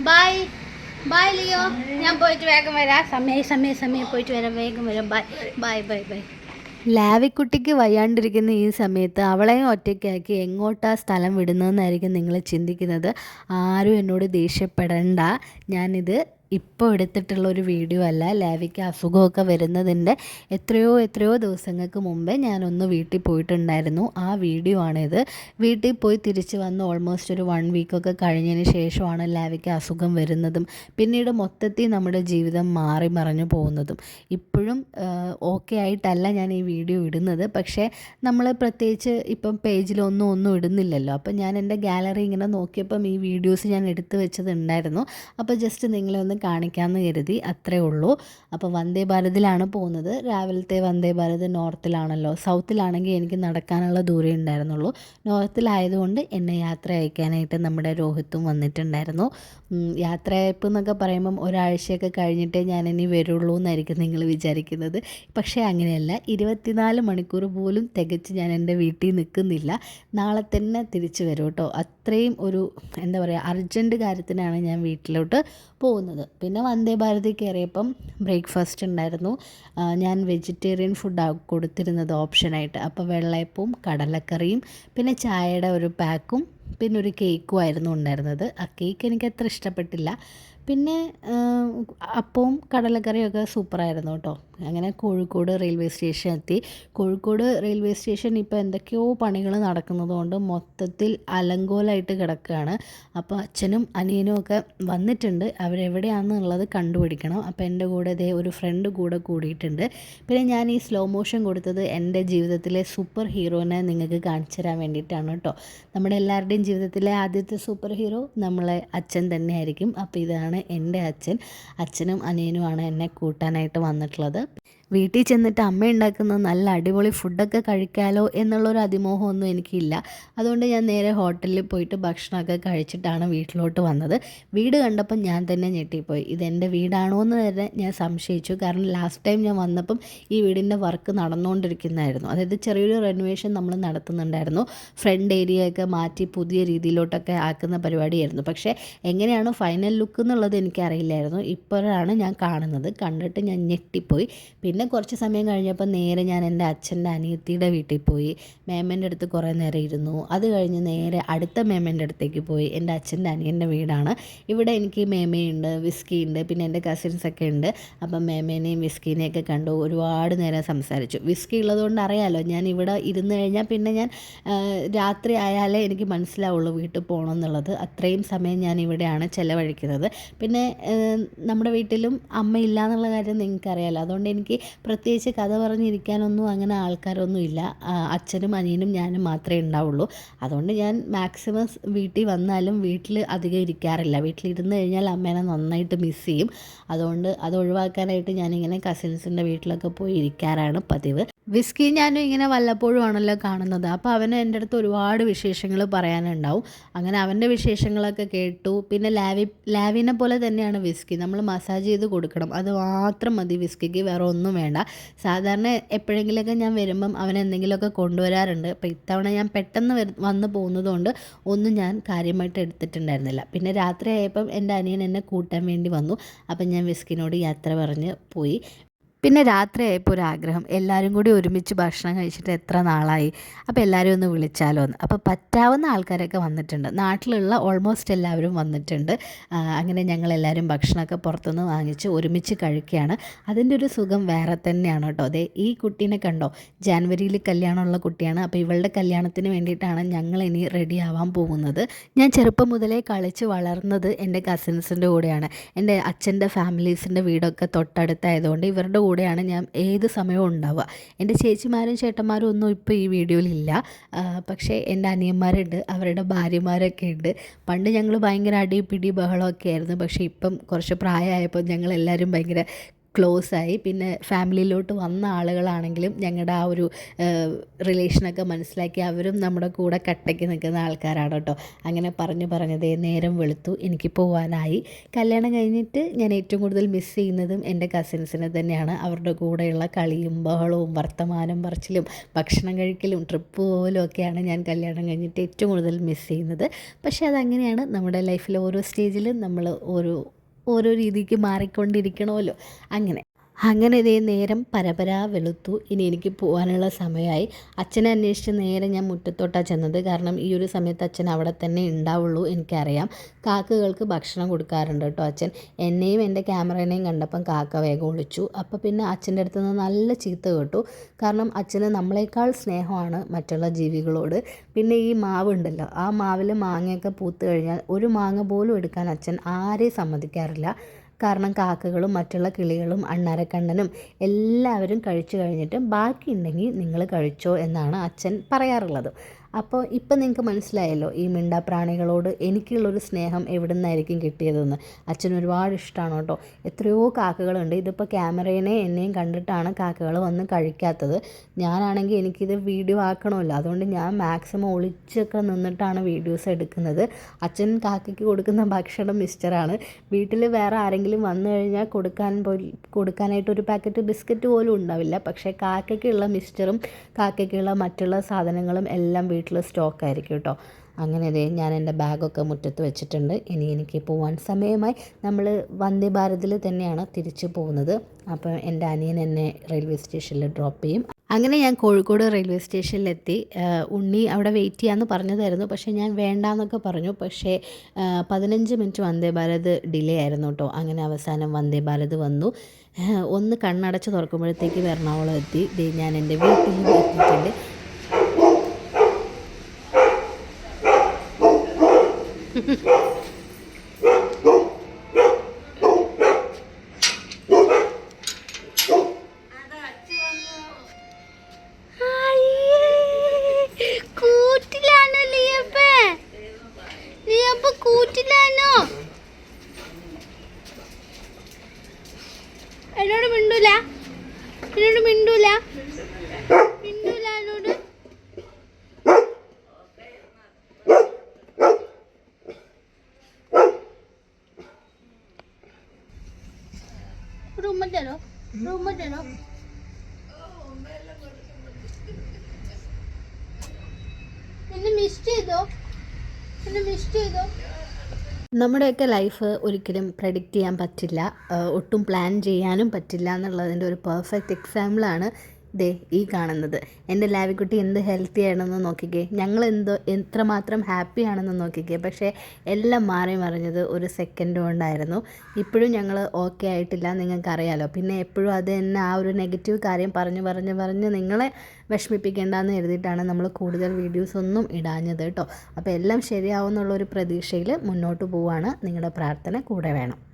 Bye bye Leo ഞാൻ പോയിട്ട് വേഗം വരാം. സമയം സമയം സമയം. പോയിട്ട് വരാം. വേഗം വരാം. ബൈ ബൈ ബൈ ബൈ ലാവിക്കുട്ടിക്ക് വയ്യാണ്ടിരിക്കുന്ന ഈ സമയത്ത് അവളെയും ഒറ്റയ്ക്കാക്കി എങ്ങോട്ടാ സ്ഥലം വിടുന്നതെന്നായിരിക്കും നിങ്ങൾ ചിന്തിക്കുന്നത്. ആരും എന്നോട് ദേഷ്യപ്പെടണ്ട. ഞാനിത് ഇപ്പോൾ എടുത്തിട്ടുള്ള ഒരു വീഡിയോ അല്ല. ലാവിക്ക് അസുഖമൊക്കെ വരുന്നതിന്റെ എത്രയോ എത്രയോ ദിവസങ്ങൾക്ക് മുമ്പേ ഞാനൊന്ന് വീട്ടിൽ പോയിട്ടുണ്ടായിരുന്നു. ആ വീഡിയോ ആണിത്. വീട്ടിൽ പോയി തിരിച്ച് വന്ന് ഓൾമോസ്റ്റ് ഒരു വൺ വീക്കൊക്കെ കഴിഞ്ഞതിന് ശേഷമാണ് ലാവിക്ക് അസുഖം വരുന്നതും പിന്നീട് മൊത്തത്തിൽ നമ്മുടെ ജീവിതം മാറി മറഞ്ഞു പോകുന്നതും. ഇപ്പോഴും ഓക്കെ ആയിട്ടല്ല ഞാൻ ഈ വീഡിയോ ഇടുന്നത്. പക്ഷേ നമ്മൾ പ്രത്യേകിച്ച് ഇപ്പം പേജിലൊന്നും ഒന്നും ഇടുന്നില്ലല്ലോ. അപ്പം ഞാൻ എന്റെ ഗാലറി ഇങ്ങനെ നോക്കിയപ്പം ഈ വീഡിയോസ് ഞാൻ എടുത്തു വെച്ചതുണ്ടായിരുന്നു. അപ്പോൾ ജസ്റ്റ് നിങ്ങളെ ഒന്ന് കാണിക്കാമെന്ന് കരുതി അത്രേ ഉള്ളൂ. അപ്പോൾ വന്ദേ ഭാരതിലാണ് പോകുന്നത്. രാവിലത്തെ വന്ദേ ഭാരത് നോർത്തിലാണല്ലോ. സൗത്തിലാണെങ്കിൽ എനിക്ക് നടക്കാനുള്ള ദൂരേ ഉണ്ടായിരുന്നുള്ളൂ. നോർത്തിലായതുകൊണ്ട് എന്നെ യാത്ര അയക്കാനായിട്ട് നമ്മുടെ രോഹിത്തും വന്നിട്ടുണ്ടായിരുന്നു. യാത്രയയപ്പ് എന്നൊക്കെ പറയുമ്പം ഒരാഴ്ചയൊക്കെ കഴിഞ്ഞിട്ടേ ഞാൻ ഇനി വരുള്ളൂ എന്നായിരിക്കും നിങ്ങൾ വിചാരിക്കുന്നത്. പക്ഷേ അങ്ങനെയല്ല. ഇരുപത്തിനാല് മണിക്കൂർ പോലും തികച്ച് ഞാൻ എന്റെ വീട്ടിൽ നിൽക്കുന്നില്ല. നാളെ തന്നെ തിരിച്ചു വരും കേട്ടോ. അത്രയും ഒരു എന്താ പറയുക അർജന്റ് കാര്യത്തിനാണ് ഞാൻ വീട്ടിലോട്ട് പോകുന്നത്. പിന്നെ വന്ദേ ഭാരതി കയറിയപ്പം ബ്രേക്ക്ഫാസ്റ്റ് ഉണ്ടായിരുന്നു. ഞാൻ വെജിറ്റേറിയൻ ഫുഡാണ് കൊടുത്തിരുന്നത് ഓപ്ഷനായിട്ട്. അപ്പോൾ വെള്ളയപ്പവും കടലക്കറിയും പിന്നെ ചായയുടെ ഒരു പാക്കും പിന്നെ ഒരു കേക്കും ആയിരുന്നു ഉണ്ടായിരുന്നത്. ആ കേക്ക് എനിക്ക് അത്ര ഇഷ്ടപ്പെട്ടില്ല. പിന്നെ അപ്പവും കടലക്കറിയും ഒക്കെ സൂപ്പറായിരുന്നു കേട്ടോ. അങ്ങനെ കോഴിക്കോട് റെയിൽവേ സ്റ്റേഷൻ എത്തി. കോഴിക്കോട് റെയിൽവേ സ്റ്റേഷൻ ഇപ്പോൾ എന്തൊക്കെയോ പണികൾ നടക്കുന്നതുകൊണ്ട് മൊത്തത്തിൽ അലങ്കോലായിട്ട് കിടക്കുകയാണ്. അപ്പോൾ അച്ഛനും അനിയനും ഒക്കെ വന്നിട്ടുണ്ട്. അവരെവിടെയാണെന്നുള്ളത് കണ്ടുപിടിക്കണം. അപ്പോൾ എന്റെ കൂടെ ഇതേ ഒരു ഫ്രണ്ട് കൂടെ കൂടിയിട്ടുണ്ട്. പിന്നെ ഞാൻ ഈ സ്ലോ മോഷൻ കൊടുത്തത് എന്റെ ജീവിതത്തിലെ സൂപ്പർ ഹീറോനെ നിങ്ങൾക്ക് കാണിച്ചു തരാൻ വേണ്ടിയിട്ടാണ് കേട്ടോ. നമ്മുടെ എല്ലാവരുടെയും ജീവിതത്തിലെ ആദ്യത്തെ സൂപ്പർ ഹീറോ നമ്മളെ അച്ഛൻ തന്നെയായിരിക്കും. അപ്പോൾ ഇതാണ് എന്റെ അച്ഛൻ. അച്ഛനും അനിയനുമാണ് എന്നെ കൂട്ടാനായിട്ട് വന്നിട്ടുള്ളത്. വീട്ടിൽ ചെന്നിട്ട് അമ്മ ഉണ്ടാക്കുന്ന നല്ല അടിപൊളി ഫുഡൊക്കെ കഴിക്കാലോ എന്നുള്ളൊരു അതിമോഹമൊന്നും എനിക്കില്ല. അതുകൊണ്ട് ഞാൻ നേരെ ഹോട്ടലിൽ പോയിട്ട് ഭക്ഷണമൊക്കെ കഴിച്ചിട്ടാണ് വീട്ടിലോട്ട് വന്നത്. വീട് കണ്ടപ്പം ഞാൻ തന്നെ ഞെട്ടിപ്പോയി. ഇതെന്റെ വീടാണോ എന്ന് തന്നെ ഞാൻ സംശയിച്ചു. കാരണം ലാസ്റ്റ് ടൈം ഞാൻ വന്നപ്പം ഈ വീടിന്റെ വർക്ക് നടന്നുകൊണ്ടിരിക്കുന്നതായിരുന്നു അതായത് ചെറിയൊരു റെനോവേഷൻ നമ്മൾ നടത്തുന്നുണ്ടായിരുന്നു. ഫ്രണ്ട് ഏരിയയൊക്കെ മാറ്റി പുതിയ രീതിയിലോട്ടൊക്കെ ആക്കുന്ന പരിപാടിയായിരുന്നു. പക്ഷേ എങ്ങനെയാണ് ഫൈനൽ ലുക്ക് എന്നുള്ളത് എനിക്കറിയില്ലായിരുന്നു. ഇപ്പോഴാണ് ഞാൻ കാണുന്നത്. കണ്ടിട്ട് ഞാൻ ഞെട്ടിപ്പോയി. പിന്നെ കുറച്ച് സമയം കഴിഞ്ഞപ്പോൾ നേരെ ഞാൻ എന്റെ അച്ഛന്റെ അനിയത്തിയുടെ വീട്ടിൽ പോയി. മേമന്റെ അടുത്ത് കുറേ നേരം ഇരുന്നു. അത് കഴിഞ്ഞ് നേരെ അടുത്ത മേമന്റെ അടുത്തേക്ക് പോയി. എന്റെ അച്ഛന്റെ അനിയന്റെ വീടാണ്. ഇവിടെ എനിക്ക് മേമയുണ്ട് വിസ്കി ഉണ്ട് പിന്നെ എന്റെ കസിൻസ് ഒക്കെ ഉണ്ട്. അപ്പം മേമേനെയും വിസ്കീനെയൊക്കെ കണ്ടു ഒരുപാട് നേരം സംസാരിച്ചു. വിസ്കി ഉള്ളതുകൊണ്ട് അറിയാമല്ലോ ഞാൻ ഇവിടെ ഇരുന്ന് കഴിഞ്ഞാൽ പിന്നെ ഞാൻ രാത്രി ആയാലേ എനിക്ക് മനസ്സിലാവുള്ളൂ വീട്ടിൽ പോകണം എന്നുള്ളത്. അത്രയും സമയം ഞാൻ ഇവിടെയാണ് ചിലവഴിക്കുന്നത്. പിന്നെ നമ്മുടെ വീട്ടിലും അമ്മയില്ല എന്നുള്ള കാര്യം നിങ്ങൾക്കറിയാമല്ലോ അതുകൊണ്ട് എനിക്ക് പ്രത്യേകിച്ച് കഥ പറഞ്ഞിരിക്കാനൊന്നും അങ്ങനെ ആൾക്കാരൊന്നും ഇല്ല. അച്ഛനും അനിയനും ഞാനും മാത്രമേ ഉണ്ടാവുള്ളൂ. അതുകൊണ്ട് ഞാൻ മാക്സിമം വീട്ടിൽ വന്നാലും വീട്ടിൽ അധികം ഇരിക്കാറില്ല. വീട്ടിലിരുന്ന് കഴിഞ്ഞാൽ അമ്മേനെ നന്നായിട്ട് മിസ് ചെയ്യും. അതുകൊണ്ട് അത് ഒഴിവാക്കാനായിട്ട് ഞാനിങ്ങനെ കസിൻസിന്റെ വീട്ടിലൊക്കെ പോയി ഇരിക്കാറാണ് പതിവ്. വിസ്കി ഞാനും ഇങ്ങനെ വല്ലപ്പോഴും ആണല്ലോ കാണുന്നത്. അപ്പോൾ അവന് എന്റെ അടുത്ത് ഒരുപാട് വിശേഷങ്ങൾ പറയാനുണ്ടാവും. അങ്ങനെ അവന്റെ വിശേഷങ്ങളൊക്കെ കേട്ടു. പിന്നെ ലാവി ലാവിനെ പോലെ തന്നെയാണ് വിസ്കി. നമ്മൾ മസാജ് ചെയ്ത് കൊടുക്കണം. അത് മാത്രം മതി വിസ്കിക്ക്. വേറെ ഒന്നും വേണ്ട. സാധാരണ എപ്പോഴെങ്കിലുമൊക്കെ ഞാൻ വരുമ്പം അവൻ എന്തെങ്കിലുമൊക്കെ കൊണ്ടുവരാറുണ്ട്. അപ്പോൾ ഇത്തവണ ഞാൻ പെട്ടെന്ന് വന്ന് പോകുന്നതുകൊണ്ട് ഒന്നും ഞാൻ കാര്യമായിട്ട് എടുത്തിട്ടുണ്ടായിരുന്നില്ല. പിന്നെ രാത്രി ആയപ്പം എന്റെ അനിയൻ എന്നെ കൂട്ടാൻ വേണ്ടി വന്നു. അപ്പം ഞാൻ വിസ്കിനോട് യാത്ര പറഞ്ഞ് പോയി. പിന്നെ രാത്രി ആയപ്പോൾ ഒരു ആഗ്രഹം. എല്ലാവരും കൂടി ഒരുമിച്ച് ഭക്ഷണം കഴിച്ചിട്ട് എത്ര നാളായി? അപ്പോൾ എല്ലാവരും ഒന്ന് വിളിച്ചാലോ എന്ന്. അപ്പോൾ പറ്റാവുന്ന ആൾക്കാരൊക്കെ വന്നിട്ടുണ്ട്. നാട്ടിലുള്ള ഓൾമോസ്റ്റ് എല്ലാവരും വന്നിട്ടുണ്ട്. അങ്ങനെ ഞങ്ങൾ എല്ലാവരും ഭക്ഷണമൊക്കെ പുറത്തുനിന്ന് വാങ്ങിച്ച് ഒരുമിച്ച് കഴിക്കുകയാണ്. അതിന്റെ ഒരു സുഖം വേറെ തന്നെയാണ് കേട്ടോ. അതെ ഈ കുട്ടീനെ കണ്ടോ? ജാനുവരിയിൽ കല്യാണമുള്ള കുട്ടിയാണ്. അപ്പോൾ ഇവളുടെ കല്യാണത്തിന് വേണ്ടിയിട്ടാണ് ഞങ്ങൾ ഇനി റെഡി ആവാൻ പോകുന്നത്. ഞാൻ ചെറുപ്പം മുതലേ കളിച്ച് വളർന്നത് എന്റെ കസിൻസിന്റെ കൂടെയാണ്. എന്റെ അച്ഛന്റെ ഫാമിലീസിന്റെ വീടൊക്കെ തൊട്ടടുത്തായതുകൊണ്ട് ഇവരുടെ കൂടെയാണ് ഞാൻ ഏത് സമയവും ഉണ്ടാവുക. എന്റെ ചേച്ചിമാരും ചേട്ടന്മാരും ഒന്നും ഇപ്പോൾ ഈ വീഡിയോയിലില്ല. പക്ഷേ എന്റെ അനിയന്മാരുണ്ട് അവരുടെ ഭാര്യമാരൊക്കെ ഉണ്ട്. പണ്ട് ഞങ്ങൾ ഭയങ്കര അടി പിടി ബഹളമൊക്കെ ആയിരുന്നു. പക്ഷേ ഇപ്പം കുറച്ച് പ്രായമായപ്പോൾ ഞങ്ങൾ എല്ലാവരും ഭയങ്കര ക്ലോസ് ആയി പിന്നെ ഫാമിലിയിലോട്ട് വന്ന ആളുകളാണെങ്കിലും ഞങ്ങളുടെ ആ ഒരു റിലേഷനൊക്കെ മനസ്സിലാക്കി അവരും നമ്മുടെ കൂടെ കട്ടയ്ക്ക് നിൽക്കുന്ന ആൾക്കാരാണ് കേട്ടോ. അങ്ങനെ പറഞ്ഞു പറഞ്ഞതേ നേരം വെളുത്തു. എനിക്ക് പോകാനായി കല്യാണം കഴിഞ്ഞിട്ട് ഞാൻ ഏറ്റവും കൂടുതൽ മിസ് ചെയ്യുന്നതും എന്റെ കസിൻസിനെ തന്നെയാണ്. അവരുടെ കൂടെയുള്ള കളിയും ബഹളവും വർത്തമാനം പറച്ചിലും ഭക്ഷണം കഴിക്കലും ട്രിപ്പ് പോകലും ഒക്കെയാണ് ഞാൻ കല്യാണം കഴിഞ്ഞിട്ട് ഏറ്റവും കൂടുതൽ മിസ് ചെയ്യുന്നത്. പക്ഷേ അതങ്ങനെയാണ് നമ്മുടെ ലൈഫിലെ ഓരോ സ്റ്റേജിലും നമ്മൾ ഓരോ ഓരോ രീതിക്ക് മാറിക്കൊണ്ടിരിക്കണമല്ലോ. അങ്ങനെ. അങ്ങനെ ഇതേ നേരം പരപരാ വെളുത്തു. ഇനി എനിക്ക് പോകാനുള്ള സമയമായി. അച്ഛനെ അന്വേഷിച്ച് നേരെ ഞാൻ മുറ്റത്തോട്ടാണ് ചെന്നത്. കാരണം ഈ ഒരു സമയത്ത് അച്ഛൻ അവിടെ തന്നെ ഉണ്ടാവുള്ളൂ എനിക്കറിയാം. കാക്കകൾക്ക് ഭക്ഷണം കൊടുക്കാറുണ്ട് കേട്ടോ അച്ഛൻ. എന്നെയും എന്റെ ക്യാമറേനെയും കണ്ടപ്പം കാക്ക വേഗം ഒളിച്ചു. അപ്പോൾ പിന്നെ അച്ഛന്റെ അടുത്ത് നിന്ന് നല്ല ചീത്ത കേട്ടു. കാരണം അച്ഛന് നമ്മളെക്കാൾ സ്നേഹമാണ് മറ്റുള്ള ജീവികളോട്. പിന്നെ ഈ മാവ് ഉണ്ടല്ലോ ആ മാവിൽ മാങ്ങയൊക്കെ പൂത്ത് കഴിഞ്ഞാൽ ഒരു മാങ്ങ പോലും എടുക്കാൻ അച്ഛൻ ആരെയും സമ്മതിക്കാറില്ല. കാരണം കാക്കകളും മറ്റുള്ള കിളികളും അണ്ണാരക്കണ്ണനും എല്ലാവരും കഴിച്ചു കഴിഞ്ഞിട്ട് ബാക്കിയുണ്ടെങ്കിൽ നിങ്ങൾ കഴിച്ചോ എന്നാണ് അച്ഛൻ പറയാറുള്ളത്. അപ്പോൾ ഇപ്പം നിങ്ങൾക്ക് മനസ്സിലായല്ലോ ഈ മിണ്ടാപ്രാണികളോട് എനിക്കുള്ളൊരു സ്നേഹം എവിടെ നിന്നായിരിക്കും കിട്ടിയതെന്ന്. അച്ഛന് ഒരുപാട് ഇഷ്ടമാണ് കേട്ടോ. എത്രയോ കാക്കകളുണ്ട്. ഇതിപ്പോൾ ക്യാമറേനെ എന്നെയും കണ്ടിട്ടാണ് കാക്കകൾ വന്ന് കഴിക്കാത്തത്. ഞാനാണെങ്കിൽ എനിക്കിത് വീഡിയോ ആക്കണമല്ലോ. അതുകൊണ്ട് ഞാൻ മാക്സിമം ഒളിച്ചൊക്കെ നിന്നിട്ടാണ് വീഡിയോസ് എടുക്കുന്നത്. അച്ഛൻ കാക്കയ്ക്ക് കൊടുക്കുന്ന ഭക്ഷണം മിസ്റ്ററാണ്. വീട്ടിൽ വേറെ ആരെങ്കിലും വന്നു കഴിഞ്ഞാൽ കൊടുക്കാൻ പോയി കൊടുക്കാനായിട്ട് ഒരു പാക്കറ്റ് ബിസ്ക്കറ്റ് പോലും ഉണ്ടാവില്ല. പക്ഷേ കാക്കയ്ക്കുള്ള മിസ്റ്ററും കാക്കയ്ക്കുള്ള മറ്റുള്ള സാധനങ്ങളും എല്ലാം വീട്ടിൽ സ്റ്റോക്ക് ആയിരിക്കും കേട്ടോ. അങ്ങനെ ദേ ഞാൻ എന്റെ ബാഗൊക്കെ മുറ്റത്ത് വെച്ചിട്ടുണ്ട്. ഇനി എനിക്ക് പോകാൻ സമയമായി. നമ്മൾ വന്ദേ ഭാരതിൽ തന്നെയാണ് തിരിച്ചു പോകുന്നത്. അപ്പോൾ എന്റെ അനിയൻ എന്നെ റെയിൽവേ സ്റ്റേഷനിൽ ഡ്രോപ്പ് ചെയ്യും. അങ്ങനെ ഞാൻ കോഴിക്കോട് റെയിൽവേ സ്റ്റേഷനിലെത്തി. ഉണ്ണി അവിടെ വെയിറ്റ് ചെയ്യാമെന്ന് പറഞ്ഞതായിരുന്നു. പക്ഷേ ഞാൻ വേണ്ടാന്നൊക്കെ പറഞ്ഞു. പക്ഷേ പതിനഞ്ച് മിനിറ്റ് വന്ദേ ഭാരത് ഡിലേ ആയിരുന്നു കേട്ടോ. അങ്ങനെ അവസാനം വന്ദേ ഭാരത് വന്നു. ഒന്ന് കണ്ണടച്ച് തുറക്കുമ്പോഴത്തേക്ക് എറണാകുളം എത്തി. ഞാൻ എന്റെ വീട്ടിൽ എത്തിയിട്ടുണ്ട്. എന്നോട് മിണ്ടൂല. എന്നോട് മിണ്ടൂല. മിണ്ടൂല എന്നോട്. റൂമ തരോ? റൂമ തരോ? എന്നെ മിസ് ചെയ്തോ? എന്നെ മിസ് ചെയ്തോ? നമ്മുടെയൊക്കെ ലൈഫ് ഒരിക്കലും പ്രെഡിക്റ്റ് ചെയ്യാൻ പറ്റില്ല. ഒട്ടും പ്ലാൻ ചെയ്യാനും പറ്റില്ല എന്നുള്ളതിന്റെ ഒരു പെർഫെക്റ്റ് എക്സാമ്പിളാണ് ദേ ഈ കാണുന്നത്. എന്റെ ലാവിക്കുട്ടി എന്ത് ഹെൽത്തി ആണെന്ന് നോക്കിക്കേ. ഞങ്ങൾ എന്തോ എത്രമാത്രം ഹാപ്പി ആണെന്ന് നോക്കിക്കേ. പക്ഷേ എല്ലാം മാറി മറിഞ്ഞത് ഒരു സെക്കൻഡ് കൊണ്ടായിരുന്നു. ഇപ്പോഴും ഞങ്ങൾ ഓക്കെ ആയിട്ടില്ല നിങ്ങൾക്കറിയാലോ. പിന്നെ എപ്പോഴും അത് തന്നെ ആ ഒരു നെഗറ്റീവ് കാര്യം പറഞ്ഞ് പറഞ്ഞ് പറഞ്ഞ് നിങ്ങളെ വിഷമിപ്പിക്കേണ്ടെന്ന് എഴുതിയിട്ടാണ് നമ്മൾ കൂടുതൽ വീഡിയോസ് ഒന്നും ഇടാഞ്ഞത് കേട്ടോ. അപ്പോൾ എല്ലാം ശരിയാവും എന്നുള്ളൊരു പ്രതീക്ഷയിൽ മുന്നോട്ട് പോവാണ്. നിങ്ങളുടെ പ്രാർത്ഥന കൂടെ വേണം.